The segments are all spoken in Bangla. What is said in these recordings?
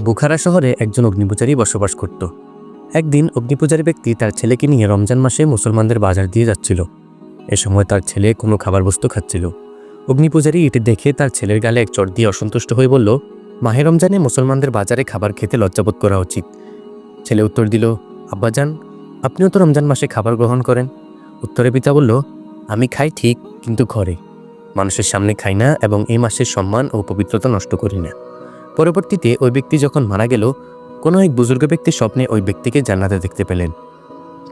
বুখারা শহরে একজন অগ্নিপূজারী বসবাস করত। একদিন অগ্নিপূজারী ব্যক্তি তার ছেলেকে নিয়ে রমজান মাসে মুসলমানদের বাজার দিয়ে যাচ্ছিল। এ সময় তার ছেলে কোনো খাবার বস্তু খাচ্ছিল। অগ্নিপূজারী এটি দেখে তার ছেলের গালে এক চট দিয়ে অসন্তুষ্ট হয়ে বলল, মাহে রমজানে মুসলমানদের বাজারে খাবার খেতে লজ্জাবোধ করা উচিত। ছেলে উত্তর দিল আব্বাজান আপনিও তো রমজান মাসে খাবার গ্রহণ করেন? উত্তরে পিতা বলল, আমি খাই ঠিক, কিন্তু ঘরে। মানুষের সামনে খাই না এবং এই মাসের সম্মান ও পবিত্রতা নষ্ট করি না। পরবর্তীতে ওই ব্যক্তি যখন মারা গেল, কোনো এক বুজুর্গ ব্যক্তি স্বপ্নে ওই ব্যক্তিকে জান্নাতে দেখতে পেলেন।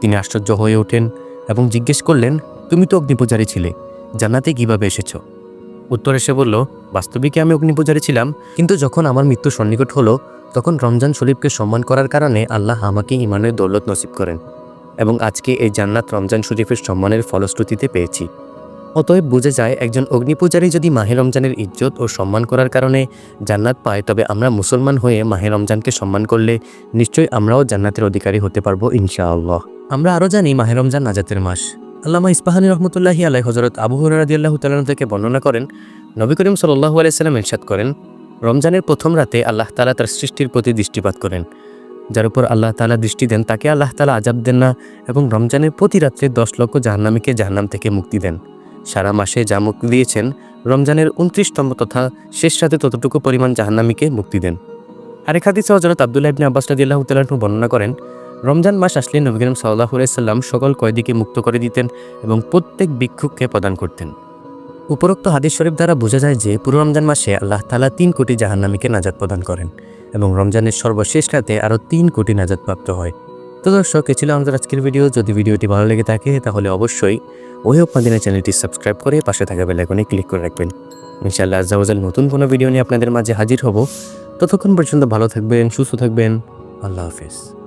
তিনি আশ্চর্য হয়ে ওঠেন এবং জিজ্ঞেস করলেন, তুমি তো অগ্নিপূজারী ছিলে, জান্নাতে কীভাবে এসেছ? উত্তর এসে বলল, বাস্তবিকে আমি অগ্নিপূজারী ছিলাম, কিন্তু যখন আমার মৃত্যু সন্নিকট হলো, তখন রমজান শরীফকে সম্মান করার কারণে আল্লাহ আমাকে ইমানের দৌলত নসিব করেন এবং আজকে এই জান্নাত রমজান শরীফের সম্মানের ফলশ্রুতিতে পেয়েছি। অতএব বুঝে যায়, একজন অগ্নিপূজারী যদি মাহে রমজানের ইজ্জত ও সম্মান করার কারণে জান্নাত পায়, তবে আমরা মুসলমান হয়ে মাহে রমজানকে সম্মান করলে নিশ্চয়ই আমরাও জান্নাতের অধিকারী হতে পারব ইনশাআল্লাহ। আমরা আরও জানি মাহে রমজান নাজাতের মাস। আল্লামা ইস্পাহানি রহমতুল্লাহি আলাই হজরত আবু হরাদিয়াল্লাহ তালন থেকে বর্ণনা করেন, নবী করিম সাল্লাহু আলাইসাল্লাম ইরশাদ করেন, রমজানের প্রথম রাতে আল্লাহ তালা তার সৃষ্টির প্রতি দৃষ্টিপাত করেন। যার উপর আল্লাহ তালা দৃষ্টি দেন, তাকে আল্লাহ তালা আজাব দেন না এবং রমজানের প্রতি রাত্রে দশ লক্ষ জাহান্নামীকে জাহান্নাম থেকে মুক্তি দেন। সারা মাসে যা মুক্তি দিয়েছেন, রমজানের উনত্রিশতম তথা শেষ রাতে ততটুকু পরিমাণ জাহান্নামীকে মুক্তি দেন। আরেক হাদিসে হজরত আবদুল্লাহ ইবনে আব্বাস রাদিয়াল্লাহু তাআলা বর্ণনা করেন, রমজান মাস আসলে নবী সাল্লাল্লাহু সাল্লাম সকল কয়েদিকে মুক্ত করে দিতেন এবং প্রত্যেক ভিক্ষুককে প্রদান করতেন। উপরোক্ত হাদিস শরীফ দ্বারা বোঝা যায় যে পুরো রমজান মাসে আল্লাহ তালা তিন কোটি জাহান্নামীকে নাজাত প্রদান করেন এবং রমজানের সর্বশেষ রাতে আরও তিন কোটি নাজাত প্রাপ্ত হয়। তো দর্শক, এ ছিল আমাদের আজকের ভিডিও। যদি ভিডিওটি ভালো লেগে থাকে, তাহলে অবশ্যই ওই আপনাদের চ্যানেলটি সাবস্ক্রাইব করে পাশে থাকা বেলাইকনে ক্লিক করে রাখবেন। ইনশাআল্লাহ আজাউজাল নতুন কোনো ভিডিও নিয়ে আপনাদের মাঝে হাজির হব। ততক্ষণ পর্যন্ত ভালো থাকবেন, সুস্থ থাকবেন। আল্লাহ হাফিজ।